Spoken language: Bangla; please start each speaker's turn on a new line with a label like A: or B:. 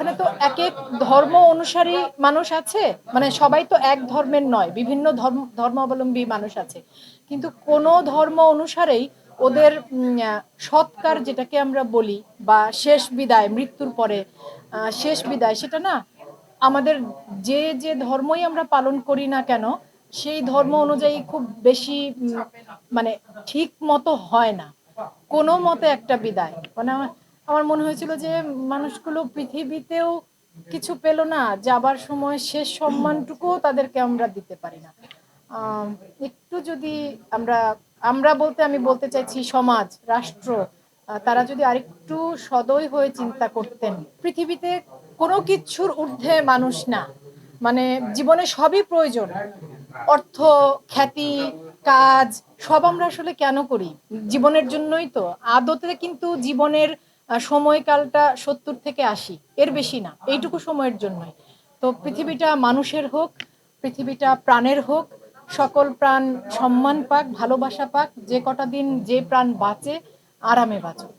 A: ওখানে তো এক এক ধর্ম অনুসারী মানুষ আছে? মানে সবাই তো এক ধর্মের নয়, বিভিন্ন ধর্ম, ধর্মাবলম্বী মানুষ আছে। কিন্তু কোনো ধর্ম অনুসারেই ওদের সৎকার যেটাকে আমরা বলি বা শেষ বিদায়, মৃত্যুর পরে শেষ বিদায়, সেটা না, আমাদের যে যে ধর্মই আমরা পালন করি না কেন, সেই ধর্ম অনুযায়ী খুব বেশি মানে ঠিক মতো হয় না। কোনো মতে একটা বিদায়। মানে আমার- মনে হয়েছিল যে মানুষগুলো পৃথিবীতেও কিছু পেল না, যাবার সময় শেষ সম্মানটুকুও তাদেরকে আমরা দিতে পারি না। একটু যদি আমরা আমরা বলতে, আমি বলতে চাইছি সমাজ, রাষ্ট্র তারা যদি আরেকটু সদয় হয়ে চিন্তা করতেন, পৃথিবীতে কোনো কিছুর ঊর্ধ্বে মানুষ না। মানে জীবনে সবই প্রয়োজন। অর্থ, খ্যাতি, কাজ, সব আমরা আসলে কেন করি? জীবনের জন্যই তো। আদতে কিন্তু জীবনের সময়কালটা সত্তর থেকে আশি। এর বেশি না, এইটুকু সময়ের জন্যই। তো পৃথিবীটা মানুষের হোক, পৃথিবীটা প্রাণের হোক, সকল প্রাণ সম্মান পাক, ভালোবাসা পাক, যে কটা দিন যে প্রাণ বাঁচে, আরামে বাঁচুক।